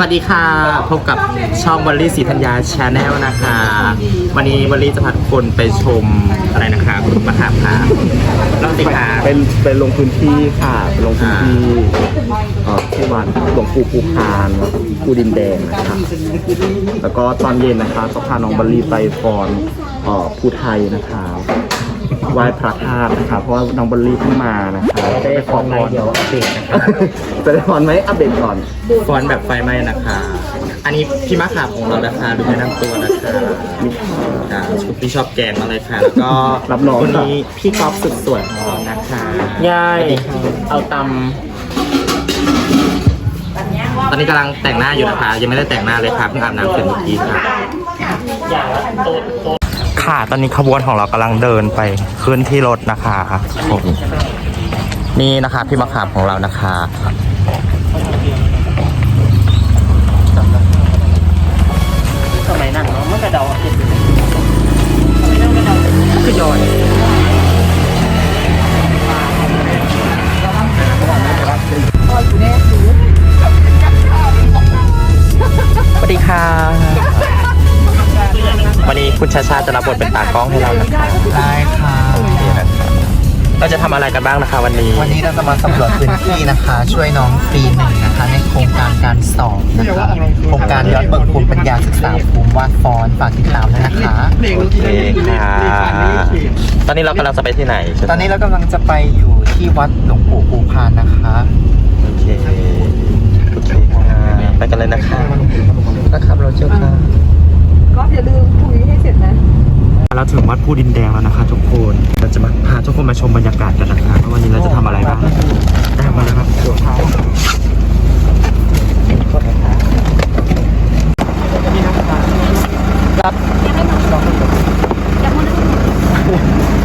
วัสดีค่ะ พบกับช่องบอลลี่สีธัญญาชาแนลนะคะ วันนี้บอลลี่จะพาทุกคนไปชมอะไรนะคะคุณมหาภาเล่าสิคะเป็นเป็นลงพื้นที่ค่ะเป็นลงพื้นที่เอ่อที่วัดหลวงปู่ภูพานภูดินแดงนะคะแล้วก็ตอนเย็นนะคะจะพาน้องบัลลีไปฟอนเอ่อภูไทยนะคะ ไหว้พระธาตุนะคะเพราะว่าน้องบัลลีเพิ่งมานะคะจะไปขอพรเดี๋ยวอัปเดตนะคะจะได้พรไหมอัปเดตก่อนฟอนต์แบบไฟไหม้นะคะ อันนี้พี่มะขามของเรานะคะดูแนะนำตัวนะคะอ่าชุดที่ชอบแกงมาเลยค่ะ แล้วก็รับรองคนนี้พี่ก๊อฟสุดสวยของเรานะคะยายเอาตำตอนนี้กำลังแต่งหน้าอยู่นะคะ ยังไม่ได้แต่งหน้าเลยค่ะเพิ่งอาบน้ำเสร็จเมื่อกี้ค่ะ ค่ะ ตอนนี้ขบวนของเรากำลังเดินไปขึ้นที่รถนะคะผมนี่นะคะพี่มะขามของเรานะคะสมัยนั้นเนาะเมื่อกระเดาเก็บคือยอยสวัสดีค่ะวันนี้ คุณชาชาจะรับบทเป็นตากล้องให้เรานะคะได้ค่ะเราจะทำอะไรกันบ้างนะคะวันนี้วันนี้เราจะมาสำรวจพื้นที่นะคะ ช่วยน้องฟรีหนึ่งนะคะ ในโครงการการสอบนะคะโครงการยอดเบิกภูมิปัญญาศึกษาภูมิวาดฟอนต์ฝากติดตามด้วยนะคะ โอเคค่ะ ตอนนี้เรากำลังจะไปที่ไหนตอนนี้เรากำลังจะไปอยู่ที่วัดหลวงปู่ภูพานนะคะ โอเค โอเคค่ะไปกันเลยนะคะนะครับเราเจอกัน ก็อย่าลืมคุยให้เสร็จนะ เราถึงวัดภูดินแดงแล้วนะคะ ทุกคนเราจะมาพาทุกคนมาชมบรรยากาศกันนะคะว่าวันนี้เราจะทำอะไรบ้างตามมาเลยครับ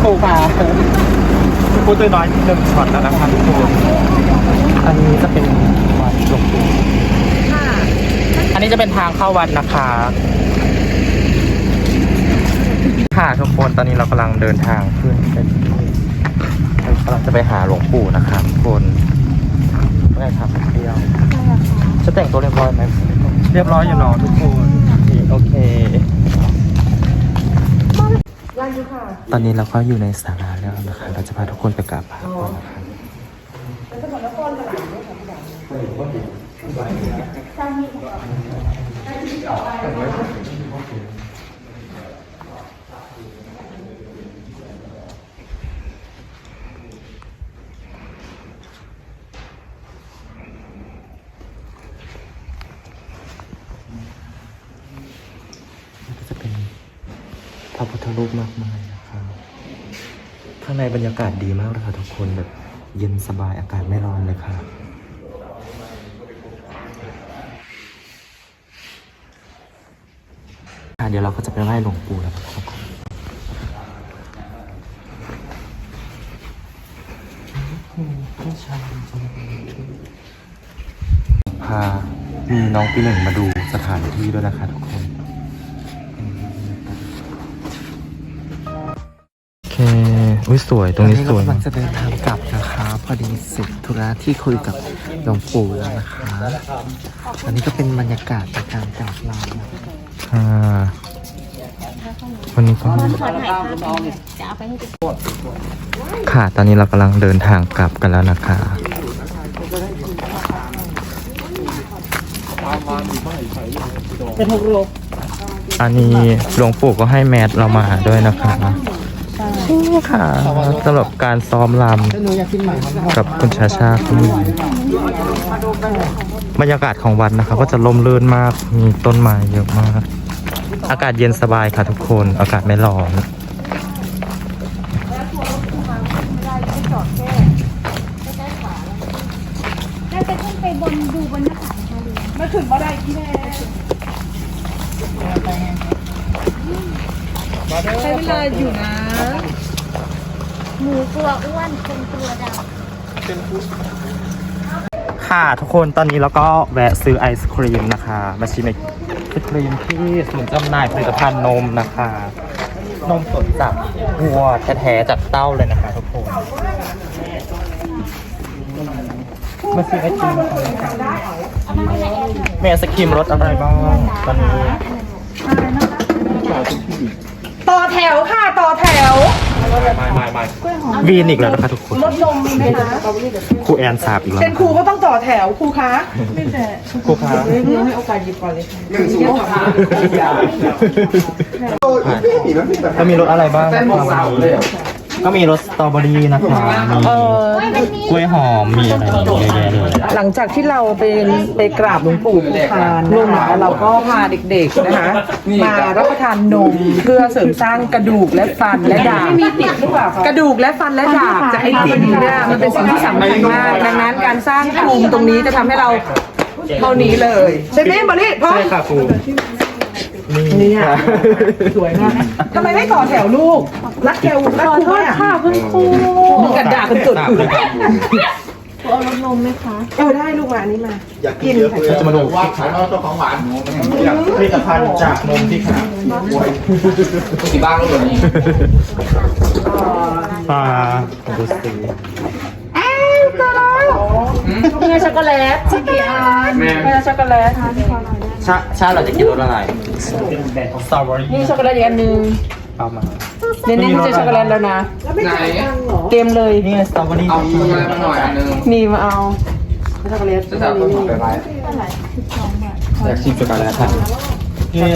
ปูปลาปูตัวน้อยหนึ่งช็อตแล้วนะคะทุกคนอันนี้จะเป็นวัดหลวงปู่อันนี้จะเป็นทางเข้าวัดนะคะ ค่ะทุกคนตอนนี้เรากำลังเดินทางขึ้นไปที่เรากำลังจะไปหาหลวงปู่นะคะทุกคนไม่ได้ทำเที่ยวจะแต่งตัวเรียบร้อยไหมเรียบร้อยอยู่เนาะทุกคนโอเค ตอนนี้เราก็อยู่ในศาลาแล้วนะคะเราจะพาทุกคนไปกราบพระก่อนนะคะก็จะเป็นพระพุทธรูปมากมายนะคะข้างในบรรยากาศดีมากเลยค่ะทุกคนแบบเย็นสบายอากาศไม่ร้อนเลยค่ะ เดี๋ยวเราก็จะไปไหว้หลวงปู่แล้วนะครับพา มีน้องปีหนึ่งมาดูสถานที่ด้วยนะคะทุกคนโอเค อุ้ยสวยตรงนี้สวยเรากำลังจะเดินทางกลับนะคะ พอดีเสร็จธุระที่คุยกับหลวงปู่แล้วนะคะ อันนี้ก็เป็นบรรยากาศในการกราบลานะคะอ่าวันนี้ก็ค่ะ ตอนนี้เรากำลังเดินทางกลับกันแล้วนะคะเป็นหกโลอันนี้หลวงปู่ก็ให้แมสเรามาด้วยนะคะ นี่ค่ะสำหรับการซ้อมรหนูอยากกินใหม่ครับำกับคุณชาชาคุณบรรยากาศของวัดนะคะ ก็จะลมลื่นมากมีต้นไม้เยอะมาก อากาศเย็นสบายค่ะทุกคน อากาศไม่ร้อนไปบนดูบนหน้าต่างค่ะดูมาถึงมาได้ที่แน่ใช้เวลาอยู่นะ หมูกลัวอ้วนคนกลัวดค่ะทุกคนตอนนี้เราก็แวะซื้อไอศครีมนะคะ มาชิมไอศครีมที่ศูนย์จำหน่ายผลิตภัณฑ์นมนะคะ นมสดจากวัวแท้ๆจากเต้าเลยนะคะทุกคน มาซื้อไอติมแม่ไอศครีมรสอะไรบ้างตอนนี้ ต่อแถวค่ะต่อแถววีนอีกแล้วนะคะทุกคนรถนมมีไหมคะครูแอนสาบอีกแล้วเป็นครูก็ต้องต่อแถวครูคะไม่แต่ครูคะให้โอกาสหยิบก่อนเลยค่ะก็มีรสอะไรบ้างนะครับ ก็มีรสสตรอเบอรี่นะคะมีกล้วยหอมมีอะไรเยอะแยะเลยหลังจากที่เราเป็นไปกราบหลวงปู่ภูพานลงมาเราก็พาเด็กๆนะคะ มารับประทานนมเพื่อเสริมสร้างกระดูกและฟันและดาบมีติดหรือเปล่ากระดูกและฟันและดาบจากไอติมเนี่ยมันเป็นสิ่งที่สำคัญมาก ดังนั้นการสร้างภูมิตรงนี้จะทำให้เราเท่านี้เลยใช่ไหมบริพ่อใช่ค่ะครูนี่ค่ะสวยมากทำไมไม่ต่อแถวลูก รัดแถวรัดครูไหมค่ะคุณครูมึงกระดาษกันจุดอื่นเอารสนมไหมคะเออได้ลูกมาอันนี้มา อยากกินค่ะเราจะมาดูว่าขายเจ้าของหวานผลิตภัณฑ์จากนมที่ขนาดที่บ้านก็ตัวนี้ปลาดูสิเนื้อช็อกโกแลตชิคกี้พายแม่ช็อกโกแลตชาชาเราจะกินรสอะไรสตรอเบอรี่นี่ช็อกโกแลตอีกอันหนึงเอามา เน้นๆที่จะช็อกโกแลตแล้วนะไหนเต็มเลย นี่ไงสตรอเบอรี่เอาช็อกโกแลตมาหน่อยอันนึงนี่มาเอาช็อกโกแลตจะจับต้นหอมไปไว้อยากชิมช็อกโกแลตค่ะนี่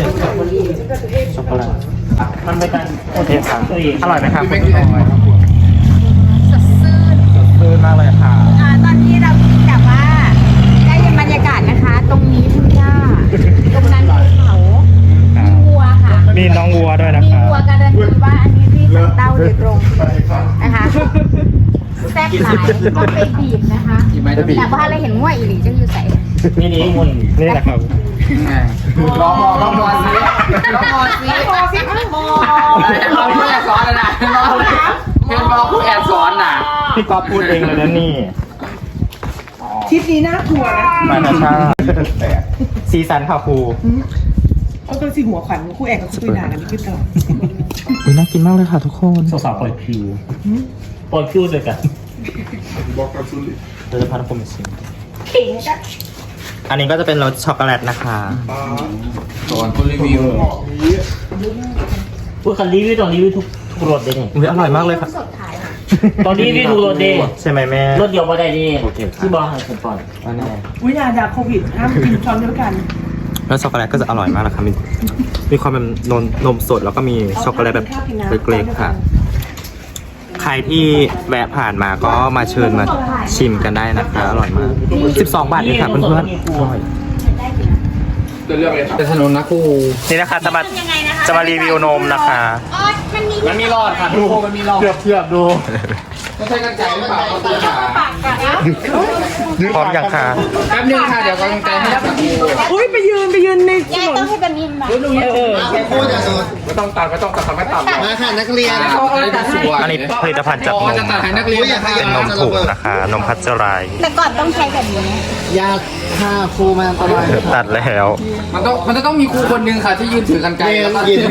ช็อกโกแลตมันเป็นการโอเคครับอร่อยไหมครับคุณพี่ออยสดชื่นซื่นมากเลยค่ะอ่าตอนนี้เราแบบว่าได้เห็นบรรยากาศนะคะ ตรงนี้ทุ่งหญ้าตรงนั้นภูเขามีวัวค่ะ มีน้องวัวด้วยนะมีครับวัวการันตีว่าอันนี้ที่สันเต้าโดยตรงนะคะแซ่บหลายก็ไปบีบนะคะแต่ว่าเราเห็นง่วยอีหลีจะอยู่ใส่นี่นี่มุนนี่นะครับลองมองลองมองสิลองมองสิพอสิมอเอาผู้แอบสอนนะนะเห็นบอกผู้แอบสอนน่ะพี่ก๊อฟพูดเองเลยนะนี่ทริปนี้น่ากลัวนะมานาชาซีซันค่ะครู เขาก็สิหัวขวัญคู่แอกกับคู่ด่ากันขึ้นตลอดอุ้ยน่ากินมากเลยค่ะทุกคน สาวๆปล่อยคิวปล่อยคิวเลยกันเราจะพาทุกคนไปชิมอันนี้ก็จะเป็นรสช็อกโกแลตนะคะสอนคนรีวิวพูดคันรีวิวตอนรีวิวทุกทุกรถเลยนี่อุ้ยอร่อยมากเลยค่ะ สดขายตอนนี้รีวิวทุกรถเด้ใช่ไหมแม่รถเดียวมาได้นี่โอเคครับ ที่บอกให้ผมก่อนอันนี้วิญาดาโควิดห้ามกินช้อนเดียวกัน แล้วช็อกโกแลตก็จะอร่อยมากนะคะมีมีความเป็นนมนมสดแล้วก็มีช็อกโกแลตแบบเล็กๆค่ะ ใครที่แวะผ่านมาก็มาเชิญมาชิมกันได้นะคะ อร่อยมาก 12 บาทเองค่ะเพื่อนๆจะเลือกเลยครับเป็นถนนนะครูนี่นะคะจะมายังไงนะคะจะมารีวิวนมนะคะอ๋อมันมีมันมีรอดค่ะทุกคนมันมีรอดเทียบเทียบดู ไม่ใช่กันไก่หรือเปล่าเขาตีขาปากกันนะพร้อมยังคะแป๊บนึงค่ะเดี๋ยวกำลังใจให้ครับครูอุ้ยไปยืนไปยืนในถยายนต้อนงให้เป็นนิมมาไม่ต้องตัดไม่ต้องตัดไม่ตัดหรอกมาค่ะนักเรียนสวยอันนี้ผลิตภัณฑ์จากนจะมตัดให้นักเรียนนะคะเป็นนมผงนะคะ นมพัชรายแต่ก่อนต้องใช้แบบนี้ยากค่ะครูมาตลอดตัดแล้ว มันต้องมันจะต้องมีครูคนหนึ่งค่ะที่ยืนถือกันไกลแล้วก็ยืน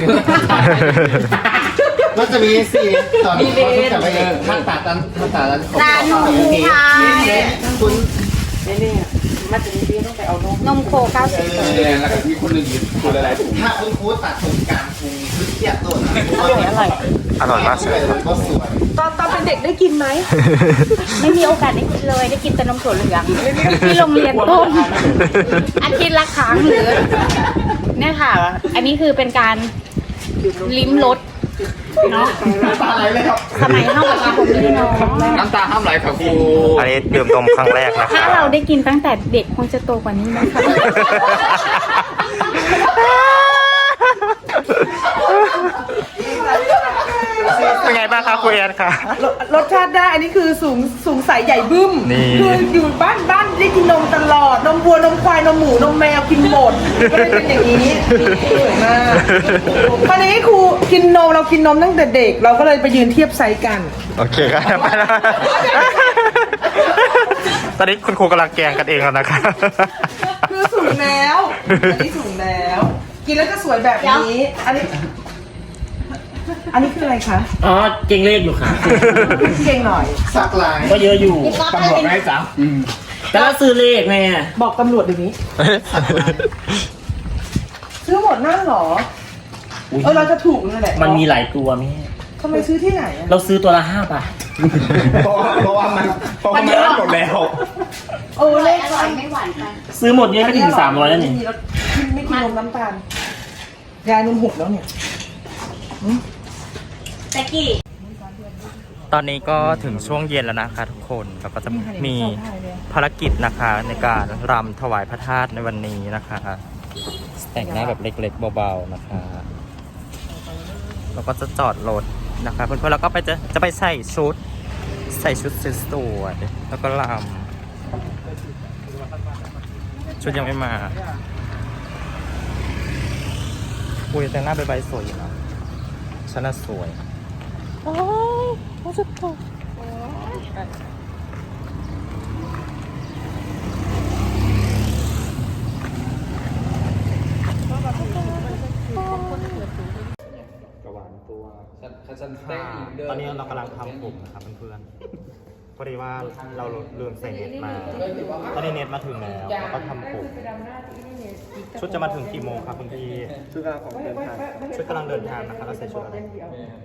ก็จะมีสี่ตอนนี้เขาจะไปทักษะตันทักษะตันตาหนูค่ะคุณนมโค90แล้วก็มีคนหนึ่งยืนคนละหลายถุงถ้าคุณครูตัดตรงกลางครูเทียบตัวอร่อยมากเลยครับก็สวยตอนตอนเป็นเด็กได้กินไหม ไม่มีโอกาสได้กินเลยได้กินแต่นมถั่วเหลืองที่โรงเรียนต้นอาทิตย์ละครั้งหรือเนี่ยค่ะ อันนี้คือเป็นการลิ้มรส เนาะสมัยเข้ากับที่ผมนี่เนาะน้ำตาห้ามไหลค่ะครูอันนี้ดื่มนมครั้งแรกนะถ้าคะเราได้กินตั้งแต่เด็กคงจะโตกว่านี้นะคะเป็ นไงบ้างคะคุณแอนคะรสรสชาติได้ อันนี้คือสูงสูงใสใหญ่บึ้ม นี่ คืออยู่บ้านบ้านได้กินนมตลอด นมวัวนมควายนมหมูนมแมวกินหมดก็เลยเป็นอย่างนี้สวยมากตอนนี้ครูกินนมเรากินนมตั้งแต่เด็ก เราก็เลยไปยืนเทียบไซส์กัน โอเคครับไปแล้วตอนนี้คุณครูกำลังแกล้งกันเองแล้วนะคะ คือสูงแล้ว อันนี้สูงแล้ว กินแล้วจะสวยแบบนี้ อันนี้ อันนี้คืออะไรคะ อ๋อเก่งเลขอยู่ค่ะ เก่งหน่อย สักลายก็เยอะอยู่ตำรวจไม่ให้จับแต่ละซื้อเลขแม่บอกตำรวจเดี๋ยวนี้ ซื้อหมดนั่นเหรอ เออเราจะถูกนั่นแหละมันมีหลายตัวแม่ทำไมซื้อที่ไหนอะเราซื้อตัวละห้าบาทเพราะว่าเพราะว่ามันเพราะว่ามันหมดแล้วเออเลขอร่อยไม่หวานไปซื้อหมดเนี่ยไม่ถึงสามร้อยแล้วนี่ไม่มีรสไม่กินนมน้ำตาลยายนมหกแล้วเนี่ย แต่กี้ตอนนี้ก็ถึงช่วงเย็นแล้วนะคะทุกคนเราก็จะมีภารกิจนะคะในการรำถวายพระธาตุในวันนี้นะคะ แต่งหน้าแบบเล็กๆเบาๆนะคะ เราก็จะจอดรถนะคะเพื่อนๆแล้วก็ไปจะจะไปใส่ชุด ใส่ชุดสวยๆแล้วก็รำชุดยังไม่มาอุ้ยแต่งหน้าใบๆสวยอยู่นะฉันน่ะสวย ค่ะตอนนี้เรากำลังทำผมนะครับเพื่อนๆ พอดีว่าเราลืมใส่เน็ตมา ตอนนี้เน็ตมาถึงแล้วเราก็ทำผม ชุดจะมาถึงกี่โมงครับคุณพี่ชุดกำลังของเดินทางชุดกำลังเดินทางนะคะเราใส่ชุดอะไร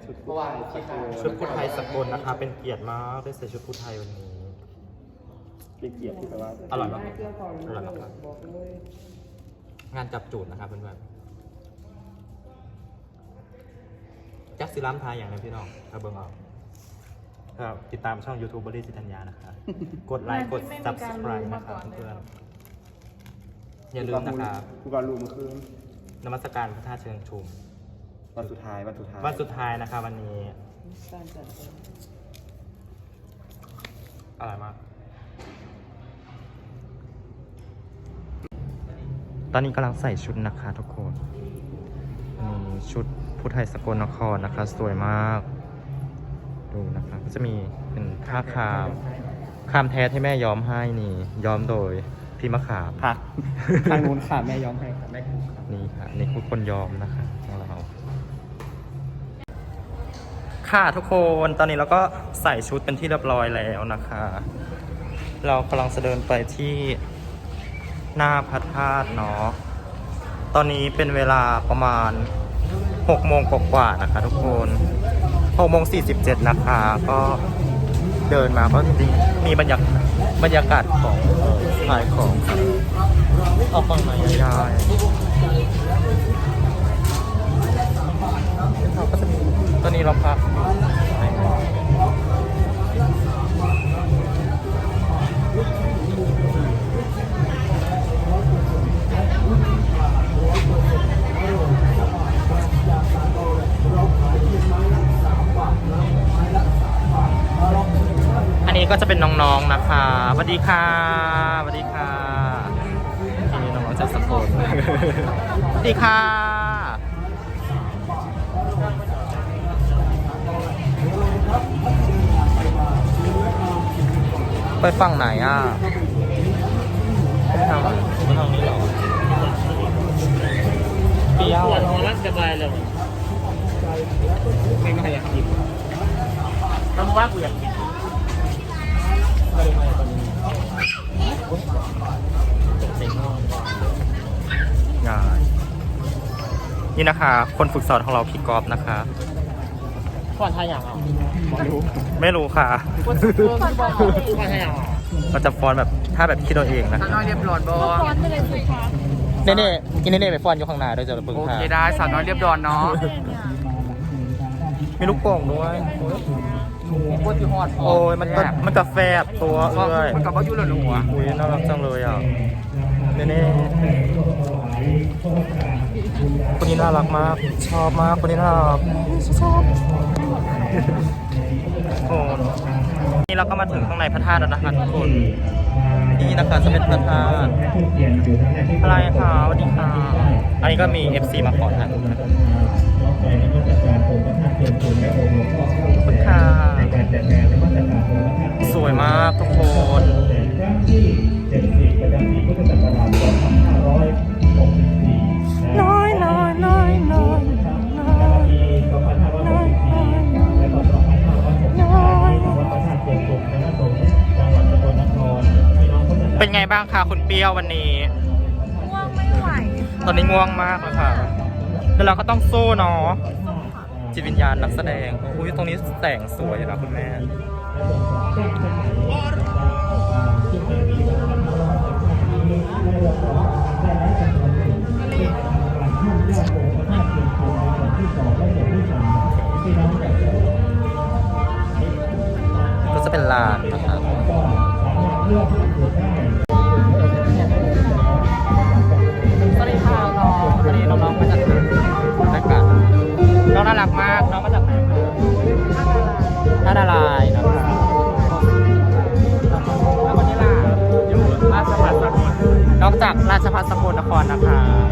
ชุดเมื่อวานที่โชุดพุทธไทยสกลนะคะ เป็นเกียรติมากได้ใส่ชุดพุทธไทยวันนี้เป็นเกียรติที่แปลว่าอร่อยมากอร่อยมากครับงานจับจูดนะครับเพื่อนๆจักซิลัมทายอย่างไรพี่น้องถ้าเบิ่งเอาครับติดตามช่อง YouTube บริสิทัญญานะคะ กดไลค์กด subscribe นะครับเพื่อนๆ อย่าลืมนะครับกูการรู้เมื่อคืนนมัสการพระธาตุเชิงชุม วันสุดท้ายวันสุดท้ายวันสุดท้ายนะคะวันนี้อร่อยมาก ตอนนี้กำลังใส่ชุดนะคะทุกคนนี่ชุดผู้ไทยสกลนครนะคะ สวยมาก ดูนะคะก็จะมีเป็นผ้าคามคามแท้ที่แม่ย้อมให้นี่ย้อมโดย พี่มะขามค่ะทางนู้นค่ะแม่ย้อมให้ค่ะแม่นี่ค่ะนี่คือคนยอมนะคะของเรา ค่ะทุกคนตอนนี้เราก็ใส่ชุดเป็นที่เรียบร้อยแล้วนะคะ เรากำลังจะเดินไปที่หน้าพระธาตุเนาะตอนนี้เป็นเวลาประมาณ6โมงกว่าๆนะคะ ทุกคน6โมง47นะคะก็เดินมาก็จริงๆมีบรรยากาศบรรยากาศของ ขายของเอาฟังหน่อยายเราก็จะมีตอนนี้เราพักอันนี้ก็จะเป็นน้องๆนะคะสวัสดีค่ะ ดีค่ะ ไปฝั่งไหนอะไปทางไหนไปทางนี้เหรอปียวปวดหัวรักสบายเลยไม่ไม่อยากกินต้องว่ากูอยากกิน ง่ายนี่นะคะ คนฝึกสอนของเราพี่กอฟนะคะ ก่อนทายอย่างอะไม่รู้ค่ะ ก่อนทายอย่างอะเราจะฟอนแบบถ้าแบบคิดเราเองนะคะน้อยเรียบร้อยบอเน่เน่กินเน่เน่ไปฟอนอยู่ข้างหน้าด้วยจะระเบิดโอค่ะเคได้สาวน้อยเรียบร้อยเนาะมีลูกโป่งด้วย โคตรที่ฮอดโอ้ยมันก็มันกาแฟบตัวเอ้ยมันกับว่ายุ่งหรือหัว อุ้ยน่ารักจังเลยอะเน่เน่ คนนี้น่ารักมาก ชอบมากคนนี้น่ารักชอบโอ้นี่เราก็มาถึงข้างในพระธาตุแล้วนะคะทุกคนนี่นะคะจะเป็นพระธาตุอะไรคะสวัสดีค่ะ อันนี้ก็มี FC มาขอถ่ายรูปนะครับขอบคุณค่ะสวยมากทุกคน ไปไงบ้างคะคุณเปรี้ยววันนี้ ง่วงไม่ไหวตอนนี้ง่วงมากเลยค่ะแต่เราก็ต้องสู้เนาะจิตวิญญาณนักแสดงอุ้ยตรงนี้แสงสวยนะคุณแม่ก็จะเป็นลานนะครับ ดารายนะครับแล้วคนนี้ล่ะอยู่ราชพัสกลนอกจากราชพัฒสกลนครนะคะ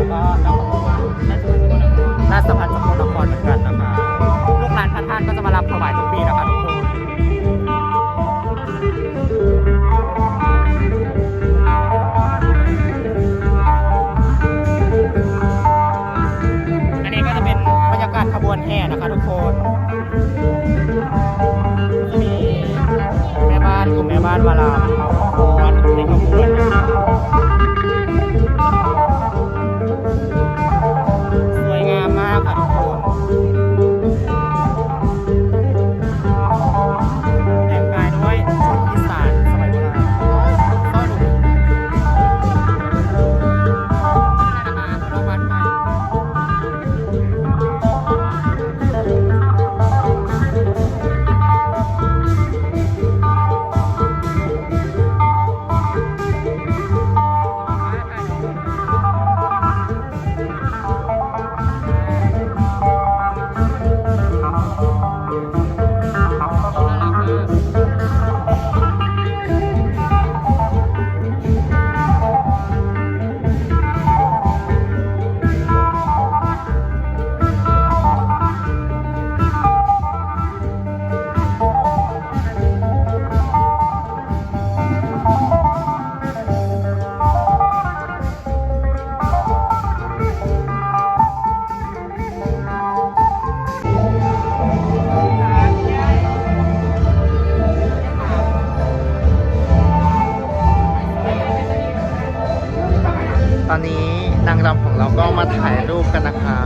ก็มาถ่ายรูปกันนะคะ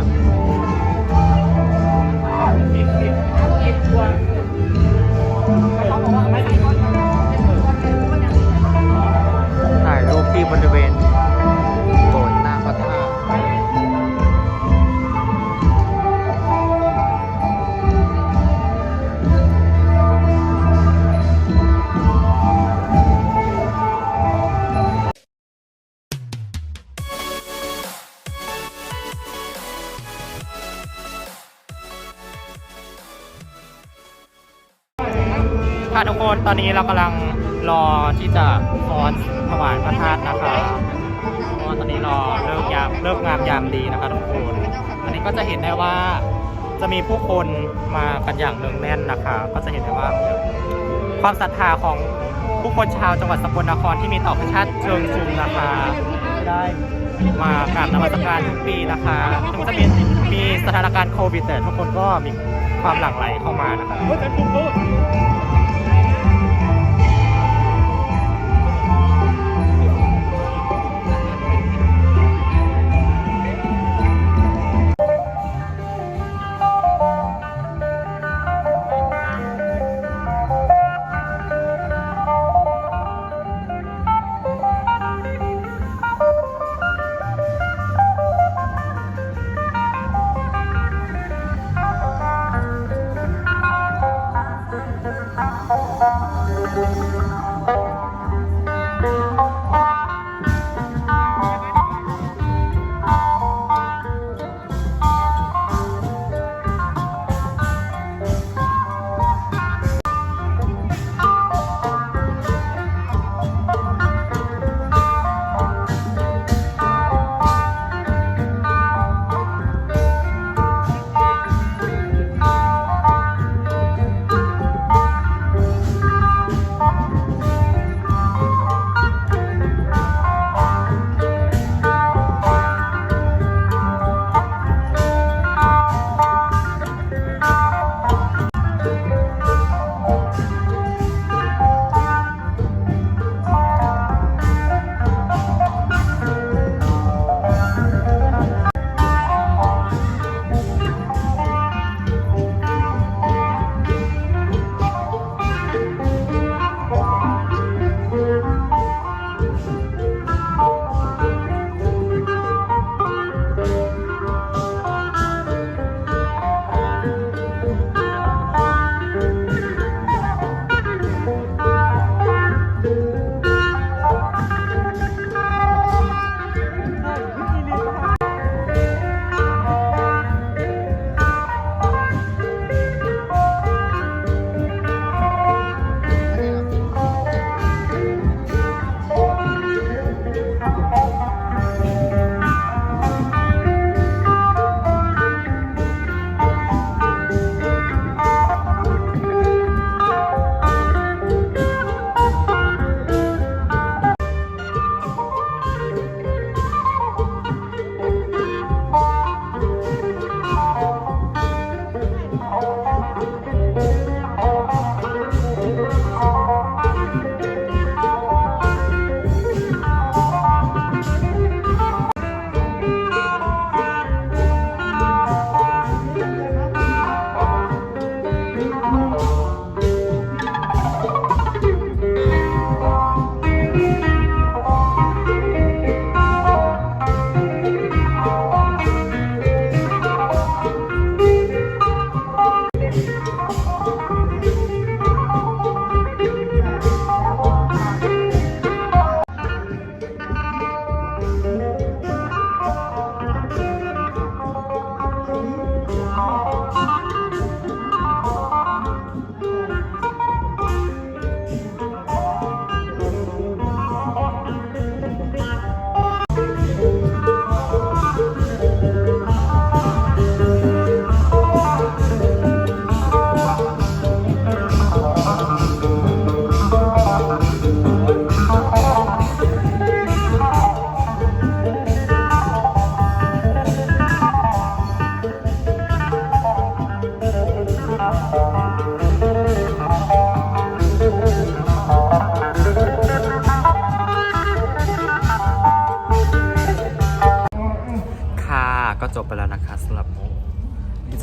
ค่ะทุกคนตอนนี้เรากำลังรอที่จะฟ้อนถวายพระธาตุนะคะเพราะตอนนี้รอเลิกยามเลิกงามยามดีนะคะทุกคนอันนี้ก็จะเห็นได้ว่าจะมีผู้คนมากันอย่างเนืองแน่นนะคะ ก็จะเห็นได้ว่า ความศรัทธาของผู้คนชาวจังหวัดสกลนครที่มีต่อพระชาติเชิงชุมนะคะ ได้มากราบนมัสการทุกปีนะคะถึงจะมีมีสถานการณ์โควิดแต่ทุกคนก็มีความหลั่งไหลเข้ามานะคะ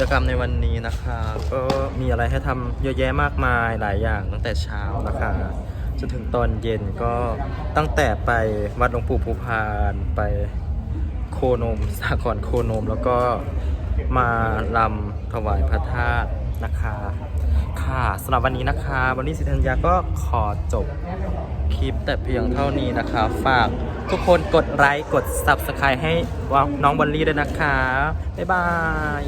จกรรมในวันนี้นะคะ ก็มีอะไรให้ทำเยอะแยะมากมายหลายอย่างตั้งแต่เช้านะคะจนถึงตอนเย็นก็ตั้งแต่ไปวัดหลวงปู่ภูพานไปโคนมสากรณ์โคนม แล้วก็มาลำถวายพระธาตุนะคะ ค่ะสำหรับวันนี้นะคะ วันนี้สิทธัญญาก็ขอจบคลิปแต่เพียงเท่านี้นะคะ ฝากทุกคนกดไลค์กด Subscribe ให้น้องบอลลี่ด้วยนะคะ บ๊ายบาย